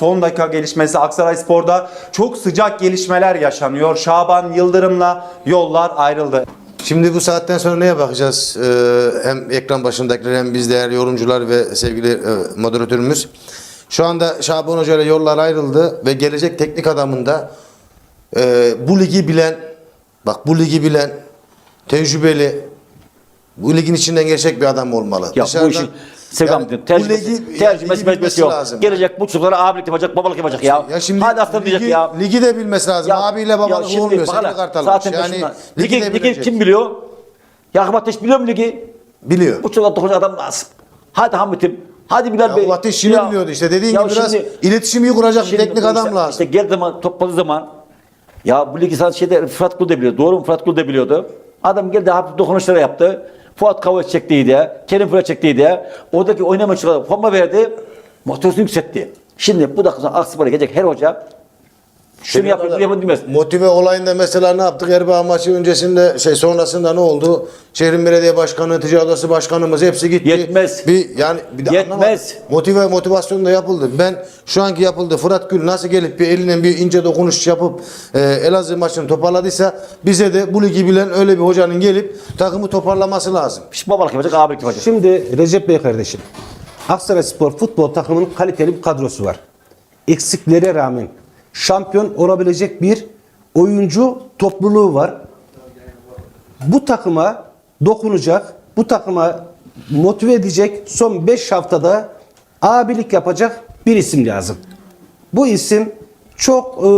Son dakika gelişmesi Aksaray Spor'da çok sıcak gelişmeler yaşanıyor. Şaban Yıldırım'la yollar ayrıldı. Şimdi bu saatten sonra neye bakacağız? Ee, hem ekran başındakiler hem biz değerli yorumcular ve sevgili e, moderatörümüz. Şu anda Şaban Hoca ile yollar ayrıldı ve gelecek teknik adamında e, bu ligi bilen, bak bu ligi bilen, tecrübeli, bu ligin içinden geçecek bir adam olmalı. Ya bu Dışarıdan- işin Sevgam Yani tecrübesi, ligi- mecbesi bilmesi yok. lazım. Gelecek bu çocuklara abilik yapacak, babalık yapacak ya. Ya şimdi Hadi aslan diyecek ya. ligi de bilmesi lazım. Ya- Abiyle ya babalık şimdi olmuyor. bakana, Kartal. Zaten yani ligi, Ligi, de ligi kim biliyor? Yakup Ateş biliyor mu ligi? Biliyor. Bu çocuklar dokuz adam lazım. Hadi Hamit'im. Hadi Bilal Bey. Ya Ateş yine biliyordu işte. Dediğin Ya gibi biraz şimdi- iletişimi iyi kuracak bir Şimdi teknik bu adam işte, lazım. İşte geldiği zaman topladığı zaman ya bu ligi sen şeyde Fırat Kul da biliyor. Doğru mu? Fırat Kul da biliyordu. Adam geldi hafif dokunuşları yaptı. Fuat Kavak çektiydi. Kerim Fırat çektiydi. Oradaki oynama çıkardı. Forma verdi. Motivasyonu yükseltti. Şimdi bu dakika sonra Akspor'a gelecek her hoca şunu yapın, bunu yapın demez. Motive olayında mesela ne yaptık? Erbaa maçı öncesinde şey sonrasında ne oldu? Şehrin belediye başkanı, ticaret odası başkanımız hepsi gitti. Yetmez. Bir yani bir de Yetmez. anlamadım. Motive motivasyon da yapıldı. Ben şu anki yapıldı. Fırat Gül nasıl gelip bir eline bir ince dokunuş yapıp e, Elazığ maçını toparladıysa bize de bu ligi bilen öyle bir hocanın gelip takımı toparlaması lazım. Şimdi babalık yapacak, abilik yapacak. Şimdi Recep Bey kardeşim, Aksaray Spor futbol takımının kaliteli bir kadrosu var. Eksiklere rağmen şampiyon olabilecek bir oyuncu topluluğu var. Bu takıma dokunacak, bu takıma motive edecek son 5 haftada abilik yapacak bir isim lazım. Bu isim çok e,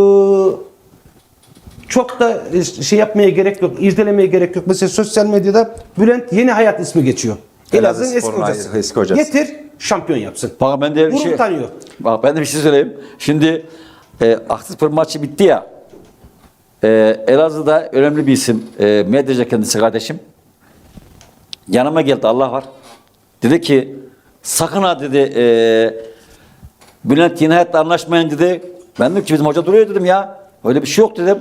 çok da şey yapmaya gerek yok, irdelemeye gerek yok. Mesela sosyal medyada Bülent Yeni Hayat ismi geçiyor. Elazığ Elazığ'ın eski hocası. eski hocası. Getir, şampiyon yapsın. Bak ben de bir Gurur şey... tanıyor. Bak ben de bir şey söyleyeyim. Şimdi e, Aksaspor maçı bitti ya. E, Elazığ'da önemli bir isim. E, medyacı kendisi kardeşim. Yanıma geldi Allah var. Dedi ki sakın ha dedi e, Bülent yeni hayatta anlaşmayın dedi. Ben dedim ki bizim hoca duruyor dedim ya. Öyle bir şey yok dedim.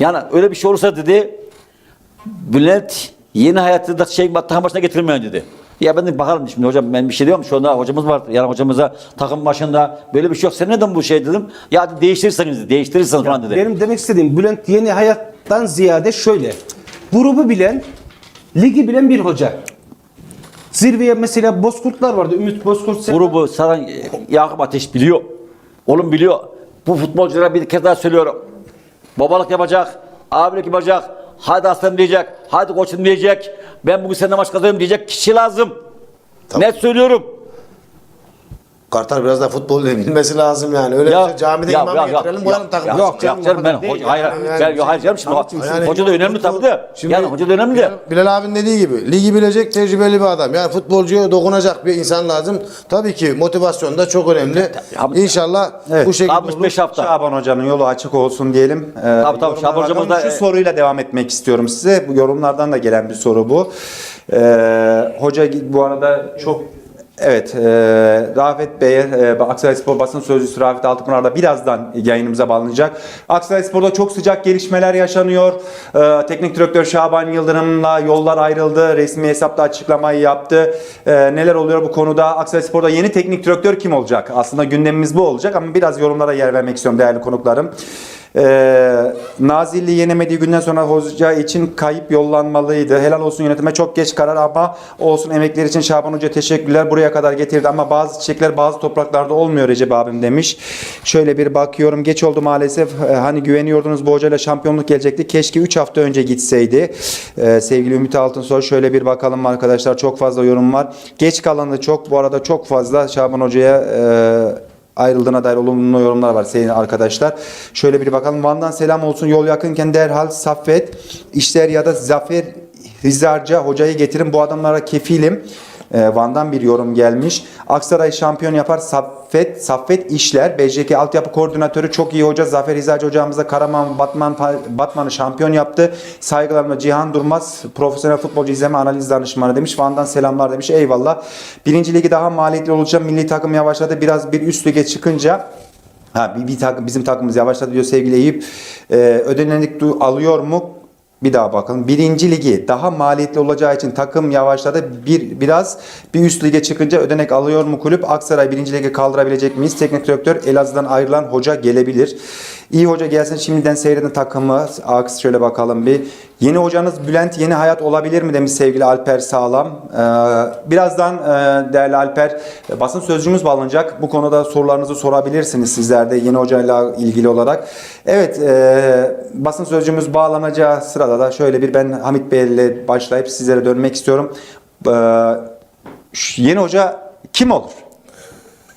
Yani öyle bir şey olursa dedi Bülent yeni hayatı da şey takım başına getirmeyin dedi. Ya ben de bakalım şimdi hocam ben bir şey diyorum şu anda hocamız var yani hocamıza takım başında böyle bir şey yok. Sen neden bu şey dedim. Ya dedi, değiştirirseniz değiştirirseniz falan dedi. Benim demek istediğim Bülent Yeni Hayat'tan ziyade şöyle. Grubu bilen, ligi bilen bir hoca. Zirveye mesela Bozkurtlar vardı. Ümit Bozkurt. Grubu saran e, Yakup Ateş biliyor. Oğlum biliyor. Bu futbolculara bir kez daha söylüyorum. Babalık yapacak, abilik yapacak, hadi aslanım diyecek, hadi koçum diyecek, ben bugün seninle maç kazanıyorum diyecek kişi lazım. Net söylüyorum. Kartal biraz da futbol bilmesi lazım yani. Öyle Ya, ya, camide ya, imam ya, getirelim ya, takımı. Yok yok canım ben hoca, hayır, Yani- ben, yok, hayır canım şimdi Yani- hoca da önemli tabii de. Şimdi yani hoca da önemli de. Bilal, abinin dediği gibi ligi bilecek tecrübeli bir adam. Yani futbolcuya dokunacak bir insan lazım. Tabii ki motivasyon da çok önemli. İnşallah Evet. bu şekilde 65 hafta. Şaban Hoca'nın yolu açık olsun diyelim. Ee, Tabii, tabii. Şaban hocamız da- Şu soruyla devam etmek istiyorum size. Bu yorumlardan da gelen bir soru bu. Ee, hoca bu arada çok Evet, e, Rafet Bey'e, e, Aksaray Spor basın sözcüsü Rafet Altıpınar da birazdan yayınımıza bağlanacak. Aksaray Spor'da çok sıcak gelişmeler yaşanıyor. E, teknik direktör Şaban Yıldırım'la yollar ayrıldı. Resmi hesapta açıklamayı yaptı. E, neler oluyor bu konuda? Aksaray Spor'da yeni teknik direktör kim olacak? Aslında gündemimiz bu olacak ama biraz yorumlara yer vermek istiyorum değerli konuklarım. Ee, Nazilli yenemediği günden sonra hoca için kayıp yollanmalıydı. Helal olsun yönetime çok geç karar ama olsun emekleri için Şaban Hoca teşekkürler. Buraya kadar getirdi ama bazı çiçekler bazı topraklarda olmuyor Recep abim demiş. Şöyle bir bakıyorum. Geç oldu maalesef. Ee, hani güveniyordunuz bu hocayla şampiyonluk gelecekti. Keşke 3 hafta önce gitseydi. Ee, sevgili Ümit Altınsoy şöyle bir bakalım arkadaşlar. Çok fazla yorum var. Geç kalanı çok. Bu arada çok fazla Şaban Hoca'ya e, ayrıldığına dair olumlu yorumlar var senin arkadaşlar. Şöyle bir bakalım. Van'dan selam olsun. Yol yakınken derhal Saffet, İşler ya da Zafer Hizarca hocayı getirin. Bu adamlara kefilim. Ee, Van'dan bir yorum gelmiş. Aksaray şampiyon yapar Saffet, Saffet İşler. BJK altyapı koordinatörü çok iyi hoca. Zafer Hizarcı hocamıza Karaman Batman Batman'ı şampiyon yaptı. Saygılarımla Cihan Durmaz profesyonel futbolcu izleme analiz danışmanı demiş. Van'dan selamlar demiş. Eyvallah. Birinci ligi daha maliyetli olacak. Milli takım yavaşladı. Biraz bir üst lige çıkınca Ha bir, bir takım bizim takımımız yavaşladı diyor sevgili Eyüp. Ee, ödenenlik du- alıyor mu? Bir daha bakalım. Birinci ligi daha maliyetli olacağı için takım yavaşladı. Bir biraz bir üst lige çıkınca ödenek alıyor mu kulüp? Aksaray birinci lige kaldırabilecek miyiz? Teknik direktör Elazığ'dan ayrılan hoca gelebilir. İyi hoca gelsin şimdiden seyredin takımı. Aks şöyle bakalım bir. Yeni hocanız Bülent Yeni Hayat olabilir mi demiş sevgili Alper Sağlam. Ee, birazdan e, değerli Alper e, basın sözcüğümüz bağlanacak. Bu konuda sorularınızı sorabilirsiniz sizler de yeni hocayla ilgili olarak. Evet e, basın sözcüğümüz bağlanacağı sırada da şöyle bir ben Hamit Bey ile başlayıp sizlere dönmek istiyorum. Ee, yeni hoca kim olur?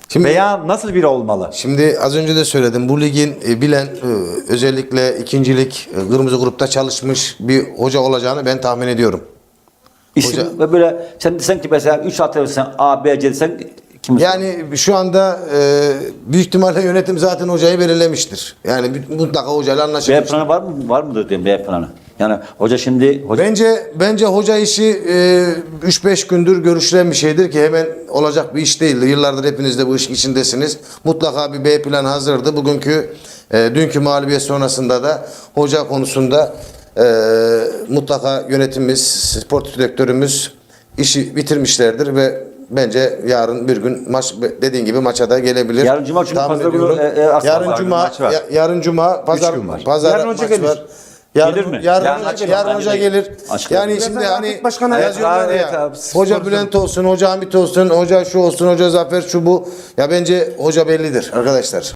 Şimdi Veya nasıl biri olmalı? Şimdi az önce de söyledim. Bu ligin e, bilen e, özellikle ikincilik e, kırmızı grupta çalışmış bir hoca olacağını ben tahmin ediyorum. İsim Hoca- ve böyle sen desen ki mesela 3 at versen A, B, C desen kim? Yani şu anda e, büyük ihtimalle yönetim zaten hocayı belirlemiştir. Yani bir- mutlaka hocayla B anlaşılmıştır. planı var mı? Var mıdır diyeyim B planı? Yani hoca şimdi hoca Bence bence hoca işi e, 3-5 gündür görüşülen bir şeydir ki hemen olacak bir iş değildir. Yıllardır hepiniz de bu işin içindesiniz. Mutlaka bir B plan hazırdı. Bugünkü e, dünkü mağlubiyet sonrasında da hoca konusunda e, mutlaka yönetimimiz, spor direktörümüz işi bitirmişlerdir ve bence yarın bir gün maç dediğin gibi maça da gelebilir. Yarın cuma çünkü Tahmin pazar günü, e, e, yarın var, cuma maç var. ya- yarın cuma pazar gün var. pazar Yarın maç gelir. var. Yarın, Gelir mi? Yarın, Yarın açık- yarın hoca gelir. Açık- Yani Biraz şimdi hani Başkan'a yazıyorlar ya. evet abi, hoca. Bülent olsun, hoca Hamit olsun, hoca şu olsun, hoca Zafer şu bu. Ya bence hoca bellidir arkadaşlar.